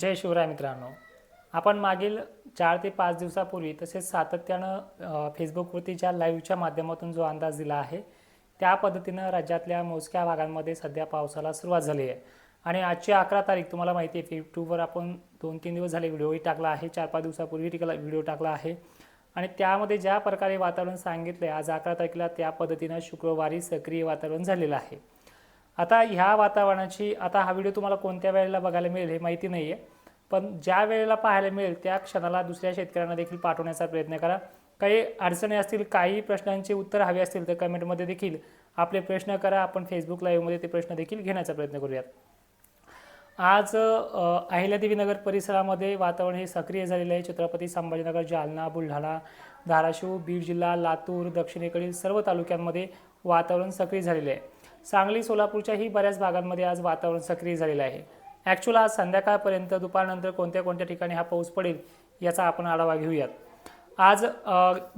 जय शिवराय मित्रांनो. आपण मागील चार ते पाच दिवसापूर्वी तसेच सातत्यानं फेसबुकवरती ज्या लाईव्हच्या माध्यमातून जो अंदाज दिला आहे त्या पद्धतीनं राज्यातल्या मोजक्या भागांमध्ये सध्या पावसाला सुरुवात झाली आहे. आणि आजची अकरा तारीख तुम्हाला माहिती आहे यूट्यूबवर आपण दोन तीन दिवस झाले व्हिडिओही टाकला आहे चार पाच दिवसापूर्वी टिकला व्हिडिओ टाकला आहे. आणि त्यामध्ये ज्या प्रकारे वातावरण सांगितलं आहे आज अकरा तारखेला त्या पद्धतीनं शुक्रवारी सक्रिय वातावरण झालेलं आहे. आता ह्या वातावरणाची आता हा व्हिडिओ तुम्हाला कोणत्या वेळेला बघायला मिळेल हे माहिती नाही आहे पण ज्या वेळेला पाहायला मिळेल त्या क्षणाला दुसऱ्या शेतकऱ्यांना देखील पाठवण्याचा प्रयत्न करा. काही अडचणी असतील काही प्रश्नांची उत्तर हवी असतील तर कमेंटमध्ये देखील आपले प्रश्न करा. आपण फेसबुक लाईव्हमध्ये ते प्रश्न देखील घेण्याचा प्रयत्न करूयात. आज अहिल्यादेवीनगर परिसरामध्ये वातावरण हे सक्रिय झालेलं आहे. छत्रपती संभाजीनगर जालना बुलढाणा धाराशिव बीड जिल्हा लातूर दक्षिणेकडील सर्व तालुक्यांमध्ये वातावरण सक्रिय झालेले आहे. सांगली सोलापूरच्याही बऱ्याच भागांमध्ये आज वातावरण सक्रिय झालेलं आहे. ॲक्च्युअल आज संध्याकाळपर्यंत दुपारनंतर कोणत्या कोणत्या ठिकाणी हा पाऊस पडेल याचा आपण आढावा घेऊयात. आज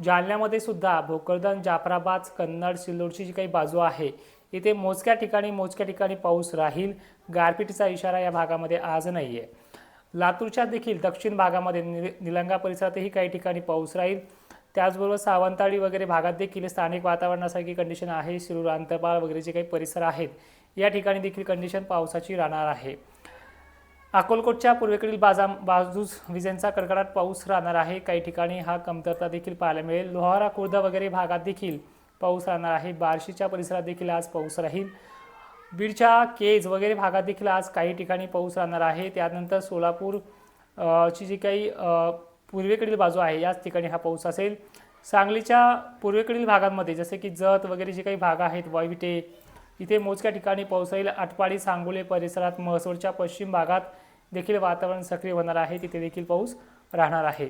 जालन्यामध्ये सुद्धा भोकरदन जाफराबाद कन्नड सिल्लोडची जी काही बाजू आहे इथे मोजक्या ठिकाणी मोजक्या ठिकाणी पाऊस राहील. गारपिटीचा इशारा या भागामध्ये आज नाही आहे लातूरच्या देखील दक्षिण भागामध्ये नि निलंगा परिसरातही काही ठिकाणी पाऊस राहील. त्याचबरोबर सावंताळी वगैरे भागात देखील स्थानिक वातावरणासारखी कंडिशन आहे. शिरूर अंतरपाळ वगैरे जे काही परिसर आहेत. या ठिकाणी देखील कंडिशन पावसाची राहणार आहे. अकोलकोटच्या पूर्वेकडील बाजा बाजूस विजेंचा कडकडाट पाऊस राहणार आहे. काही ठिकाणी हा कमतरता देखील पाहायला मिळेल. लोहारा खुर्द वगैरे भागात देखील पाऊस राहणार आहे. बार्शीच्या परिसरात देखील आज पाऊस राहील. बीडच्या केज वगैरे भागात देखील आज काही ठिकाणी पाऊस राहणार आहे. त्यानंतर सोलापूर ची जी काही पूर्वेकडील बाजू आहे. याच ठिकाणी हा पाऊस असेल. सांगलीच्या पूर्वेकडील भागांमध्ये जसे की जत वगैरे जे काही भाग आहेत वायविटे इथे मोजक्या ठिकाणी पाऊस येईल आटपाडी सांगोले परिसरात महसूरच्या पश्चिम भागात देखील वातावरण सक्रिय होणार आहे. तिथे देखील पाऊस राहणार आहे.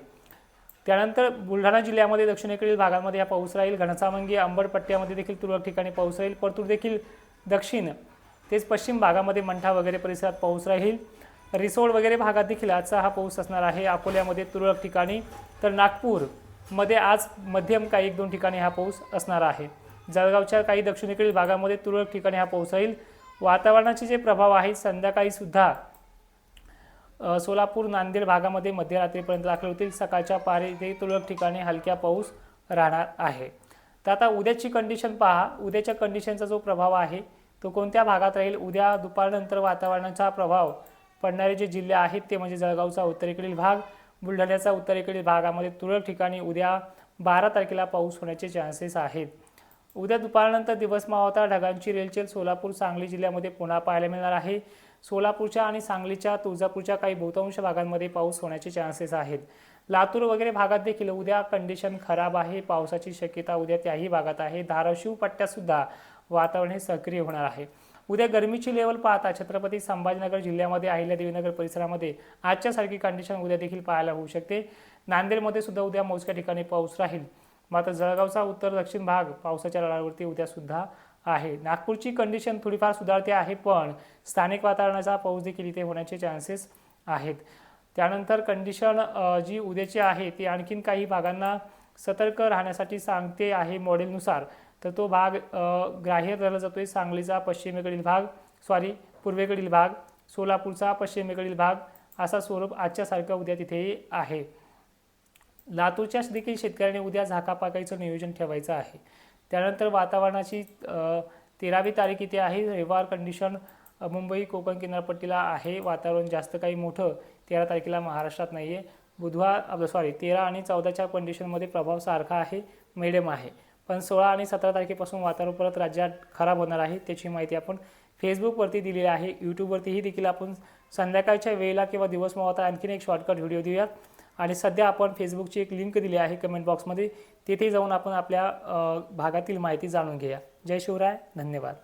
त्यानंतर बुलढाणा जिल्ह्यामध्ये दक्षिणेकडील भागांमध्ये हा पाऊस राहील. घनसामंगी अंबडपट्ट्यामध्ये देखील तुरळक ठिकाणी पाऊस राहील. परतूर देखील दक्षिण तेच पश्चिम भागामध्ये मंठा वगैरे परिसरात पाऊस राहील. रिसोड वगैरे भागात देखील आजचा हा पाऊस असणार आहे. अकोल्यामध्ये तुरळक ठिकाणी तर नागपूरमध्ये आज मध्यम काही एक दोन ठिकाणी हा पाऊस असणार आहे. जळगावच्या काही दक्षिणेकडील भागामध्ये तुरळक ठिकाणी हा पाऊस राहील. वातावरणाचे जे प्रभाव आहेत संध्याकाळी सुद्धा सोलापूर नांदेड भागामध्ये मध्यरात्रीपर्यंत दाखल होतील. सकाळच्या पारी ते तुरळक ठिकाणी हलक्या पाऊस राहणार आहे. तर आता उद्याची कंडिशन पहा. उद्याच्या कंडिशनचा जो प्रभाव आहे तो कोणत्या भागात राहील? उद्या दुपारनंतर वातावरणाचा प्रभाव पडणारे जे जिल्हे आहेत ते म्हणजे जळगावचा उत्तरेकडील भाग बुलढाण्याचा उत्तरेकडील भागामध्ये तुरळक ठिकाणी उद्या बारा तारखेला पाऊस होण्याचे चान्सेस आहेत. उद्या दुपारनंतर दिवस मावता ढगांची रेलचेल सोलापूर सांगली जिल्ह्यामध्ये पुन्हा पाहायला मिळणार आहे. सोलापूरच्या आणि सांगलीच्या तुळजापूरच्या काही बहुतांश भागांमध्ये पाऊस होण्याचे चान्सेस आहेत. लातूर वगैरे भागात देखील उद्या कंडिशन खराब आहे. पावसाची शक्यता उद्या त्याही भागात आहे. धाराशिव पट्ट्यासुद्धा वातावरण हे सक्रिय होणार आहे. उद्या गरमीची लेवल पाहता छत्रपती संभाजीनगर जिल्ह्यामध्ये अहिल्यादेवीनगर परिसरामध्ये आजच्या सारखी कंडिशन उद्या देखील पाहायला होऊ शकते. नांदेडमध्ये सुद्धा उद्या मोजक्या ठिकाणी पाऊस राहील. मात्र जळगावचा उत्तर दक्षिण भाग पावसाच्या रडावरती उद्या सुद्धा आहे. नागपूरची कंडिशन थोडीफार सुधारते आहे पण स्थानिक वातावरणाचा पाऊस देखील इथे होण्याचे चान्सेस आहेत. त्यानंतर कंडिशन जी उद्याची आहे ती आणखीन काही भागांना सतर्क राहण्यासाठी सांगते आहे मॉडेलनुसार. तर तो भाग ग्राह्य धरला जातोय सांगलीचा पश्चिमेकडील भाग सॉरी पूर्वेकडील भाग सोलापूरचा पश्चिमेकडील भाग असा स्वरूप आजच्यासारखं उद्या तिथेही आहे. लातूरच्या देखील शेतकऱ्यांनी उद्या झाकापाकाईचं नियोजन ठेवायचं आहे. त्यानंतर वातावरणाची तेरावी तारीख इथे आहे. रविवार कंडिशन मुंबई कोकण किनारपट्टीला आहे. वातावरण जास्त काही मोठं तेरा तारखेला महाराष्ट्रात नाही आहे बुधवार सॉरी तेरा आणि चौदाच्या कंडिशनमध्ये प्रभाव सारखा आहे मिडियम आहे. पण सोळा आणि सतरा तारखेपासून वातावरण परत राज्यात खराब होणार आहे त्याची माहिती आपण फेसबुकवरती दिलेली आहे. यूट्यूबवरतीही देखील आपण संध्याकाळच्या वेळेला किंवा दिवस मावता आणखीन एक शॉर्टकट व्हिडिओ देऊयात. आणि सध्या आपण फेसबुकची एक लिंक दिली आहे कमेंट बॉक्समध्ये तिथे जाऊन आपण आपल्या भागातील माहिती जाणून घेऊया. जय शिवराय धन्यवाद.